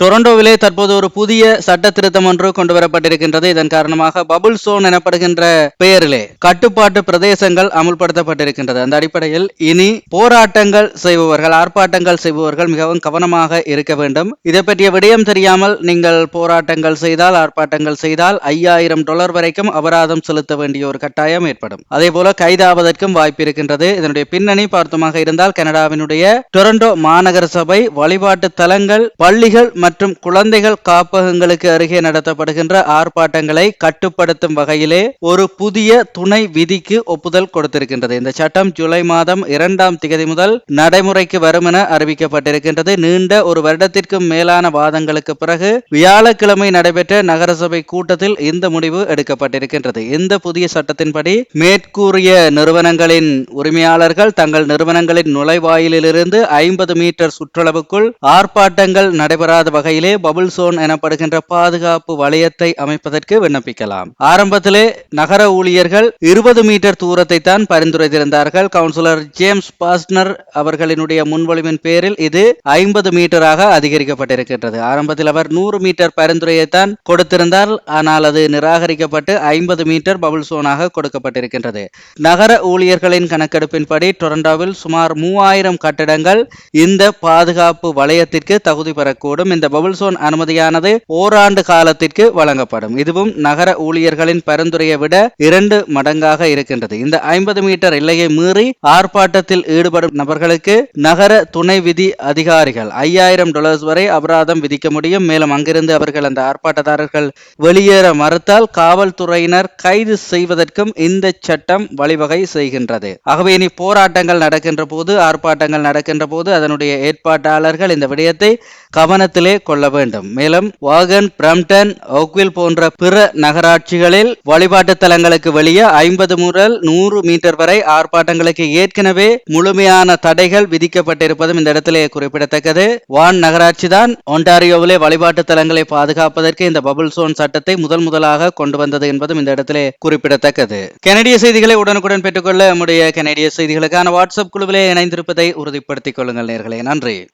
டொரண்டோவிலே தற்போது ஒரு புதிய சட்ட திருத்தம் ஒன்று கொண்டு வரப்பட்டிருக்கின்றது இதன் காரணமாக பபுள் சோன் எனப்படுகின்ற பெயரிலே கட்டுப்பாட்டு பிரதேசங்கள் அமுல்படுத்தப்பட்டிருக்கின்றது. அந்த அடிப்படையில் இனி போராட்டங்கள் செய்பவர்கள் ஆர்ப்பாட்டங்கள் செய்பவர்கள் மிகவும் கவனமாக இருக்க வேண்டும். இதை பற்றிய விடயம் தெரியாமல் நீங்கள் போராட்டங்கள் செய்தால் ஆர்ப்பாட்டங்கள் செய்தால் ஐயாயிரம் டாலர் வரைக்கும் அபராதம் செலுத்த வேண்டிய ஒரு கட்டாயம் ஏற்படும். அதே போல கைதாவதற்கும் வாய்ப்பு இருக்கின்றது. இதனுடைய பின்னணி பார்த்தமாக இருந்தால் கனடாவினுடைய டொரண்டோ மாநகர சபை வழிபாட்டு தலங்கள் பள்ளிகள் மற்றும் குழந்தைகள் காப்பகங்களுக்கு அருகே நடத்தப்படுகின்ற ஆர்ப்பாட்டங்களை கட்டுப்படுத்தும் வகையிலே ஒரு புதிய துணை விதிக்கு ஒப்புதல் கொடுத்திருக்கின்றது. இந்த சட்டம் ஜூலை மாதம் இரண்டாம் திகதி முதல் நடைமுறைக்கு வரும் என அறிவிக்கப்பட்டிருக்கின்றது. நீண்ட ஒரு வருடத்திற்கும் மேலான வாதங்களுக்கு பிறகு வியாழக்கிழமை நடைபெற்ற நகரசபை கூட்டத்தில் இந்த முடிவு எடுக்கப்பட்டிருக்கின்றது. இந்த புதிய சட்டத்தின்படி மேற்கூறிய நிறுவனங்களின் உரிமையாளர்கள் தங்கள் நிறுவனங்களின் நுழைவாயிலிருந்து ஐம்பது மீட்டர் சுற்றளவுக்குள் ஆர்ப்பாட்டங்கள் நடைபெறாத வகையிலே பபுள் சோன் எனப்படுகின்ற பாதுகாப்பு வளையத்தை அமைப்பதற்கு விண்ணப்பிக்கலாம். ஆரம்பத்திலே நகர ஊழியர்கள் இருபது மீட்டர் தூரத்தை தான் பரிந்துரைத்திருந்தார்கள். கவுன்சிலர் ஜேம்ஸ் பாஸ்னர் அவர்களினுடைய முன்மொழிவின் பேரில் இது ஐம்பது மீட்டராக அதிகரிக்கப்பட்டிருக்கின்றது. ஆரம்பத்தில் அவர் நூறு மீட்டர் பரிந்துரையைத்தான் கொடுத்திருந்தார். ஆனால் அது நிராகரிக்கப்பட்டு ஐம்பது மீட்டர் பபுள் சோனாக கொடுக்கப்பட்டிருக்கின்றது. நகர ஊழியர்களின் கணக்கெடுப்பின்படி டொரண்டோவில் சுமார் மூவாயிரம் கட்டிடங்கள் இந்த பாதுகாப்பு வளையத்திற்கு தகுதி பெறக்கூடும். இந்த பபுள் சோன் அனுமதியானது ஓராண்டு காலத்திற்கு வழங்கப்படும். இதுவும் நகர ஊழியர்களின் பரிந்துரையை விட இரண்டு மடங்காக இருக்கின்றது. இந்த ஐம்பது மீட்டர் எல்லையை மீறி ஆர்ப்பாட்டத்தில் ஈடுபடும் நபர்களுக்கு நகர துணை விதி அதிகாரிகள் ஐயாயிரம் டாலர்ஸ் வரை அபராதம் விதிக்க முடியும். மேலும் அங்கிருந்து அவர்கள் அந்த ஆர்ப்பாட்டதாரர்கள் வெளியேற மறுத்தால் காவல்துறையினர் கைது செய்வதற்கும் இந்த சட்டம் வழிவகை செய்கின்றது. ஆகவே இனி போராட்டங்கள் நடக்கின்ற போது ஆர்ப்பாட்டங்கள் நடக்கின்ற போது அதனுடைய ஏற்பாட்டாளர்கள் இந்த விடயத்தை கவனத்திலே கொள்ள வேண்டும். மேலும் வாகன் பிரம்டன் ஓக்வில் போன்ற பிற நகராட்சிகளில் வழிபாட்டு தலங்களுக்கு வெளியே ஐம்பது முதல் நூறு மீட்டர் வரை ஆர்ப்பாட்டங்களுக்கு ஏற்கனவே முழுமையான தடைகள் விதிக்கப்பட்டிருப்பதும் இந்த இடத்திலே குறிப்பிடத்தக்கது. வான் நகராட்சி தான் ஒன்டாரியோவிலே வழிபாட்டு தலங்களை பாதுகாப்பதற்கு இந்த பபுள் சோன் சட்டத்தை முதல் முதலாக கொண்டு வந்தது என்பதும் இந்த இடத்திலே குறிப்பிடத்தக்கது. கனடிய செய்திகளை உடனுக்குடன் பெற்றுக்கொள்ள நம்முடைய கனடிய செய்திகளுக்கான வாட்ஸ்அப் குழுவிலே இணைந்திருப்பதை உறுதிப்படுத்திக் கொள்ளுங்கள் நேர்களே. நன்றி.